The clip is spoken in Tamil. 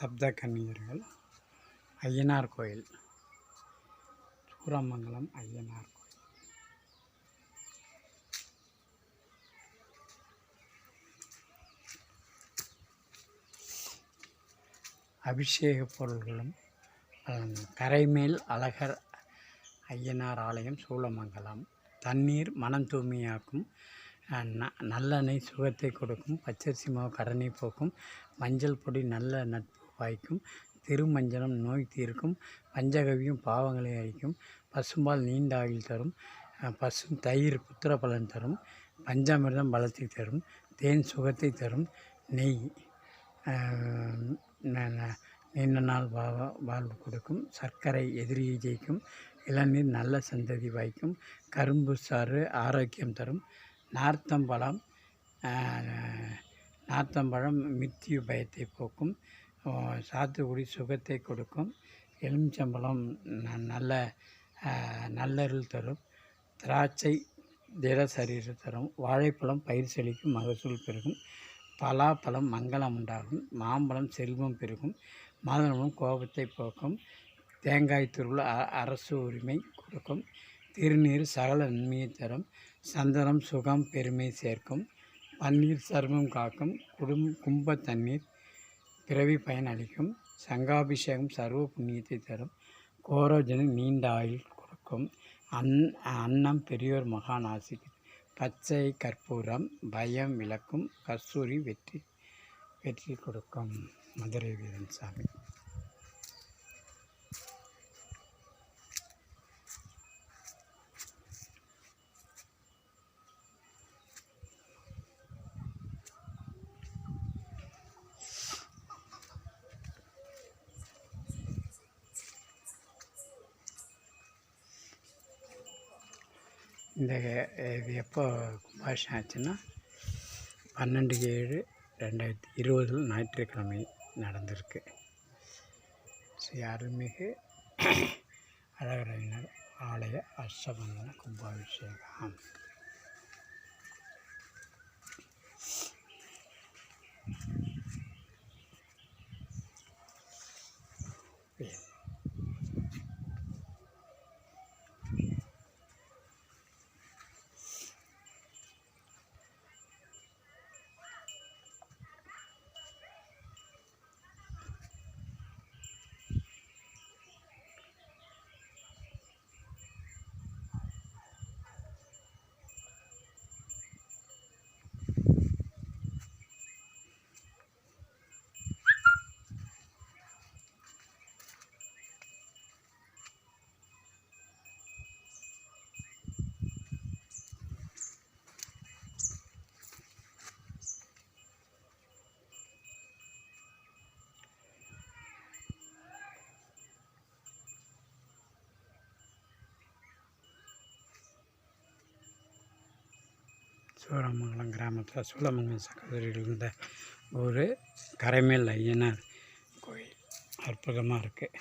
சப்த கன்னியர்கள் ஐயனார் கோயில் சூரமங்கலம் ஐயனார் கோயில். அபிஷேக பொருள்களும் கரைமேல் அழகர் ஐயனார் ஆலயம் சூளமங்கலம். தண்ணீர் மனம் தூய்மையாக்கும் ந- நல்லெண்ணெய் சுகத்தை கொடுக்கும் பச்சரிசி மாவு கடனை போக்கும் மஞ்சள் பொடி நல்ல நட்பு வாய்க்கும் திருமஞ்சனம் நோய் தீர்க்கும் பஞ்சகவியும் பாவங்களை அழிக்கும் பசும்பால் நீண்ட ஆயுள் தரும் பசும் தயிர் புத்திர பலன் தரும் பஞ்சாமிர்தம் பலத்தை தரும் தேன் சுகத்தை தரும் நெய் நீண்ட நாள் வா வாழ்வு கொடுக்கும் சர்க்கரை எதிரியை ஜெயிக்கும் இளநீர் நல்ல சந்ததி வாய்க்கும் கரும்பு சாறு ஆரோக்கியம் தரும் நார்த்தம்பழம் நார்த்தம்பழம் மித்தியு பயத்தை போக்கும் சாத்துக்குடி சுகத்தை கொடுக்கும். எலுமிச்சம்பழம் நல்ல நல்லருள் தரும். திராட்சை திட சரீரம் தரும். வாழைப்பழம் பயிர் செழிக்கும் மகசூல் பெருகும். பலாப்பழம் மங்களம் உண்டாகும். மாம்பழம் செல்வம் பெருகும். மாதுளம்பழம் கோபத்தை போக்கும். தேங்காய் துருள் அ அரசு உரிமை கொடுக்கும். திருநீர் சகல நன்மையை தரும். சந்தனம் சுகம் பெருமை சேர்க்கும். பன்னீர் சர்மம் காக்கும். குடும் கும்ப தண்ணீர் பிறவி பயன் அளிக்கும் சங்காபிஷேகம் சர்வ புண்ணியத்தை தரும். கோரோஜனி நீண்ட ஆயுள் கொடுக்கும். அன் அன்னம் பெரியோர் மகான் ஆசிக்கு. பச்சை கற்பூரம் பயம் விளக்கும். கஸ்தூரி வெற்றி வெற்றி கொடுக்கும். மதுரை வீரன் சாமி. இந்த இது எப்போ கும்பாபிஷேகம் ஆச்சுன்னா பன்னெண்டு ஏழு ரெண்டாயிரத்தி இருபதில் ஞாயிற்றுக்கிழமை நடந்திருக்கு. ஸ்ரீ அருள்மிகு அழகரவினர் ஆலய அஷ்டபந்தன கும்பாபிஷேகம். சூரமங்கலம் கிராமத்தில் சூலமங்கலம் சகோதரிகள் இருந்த ஒரு கரைமேல் ஐயனார் கோயில். அற்புதமாக இருக்குது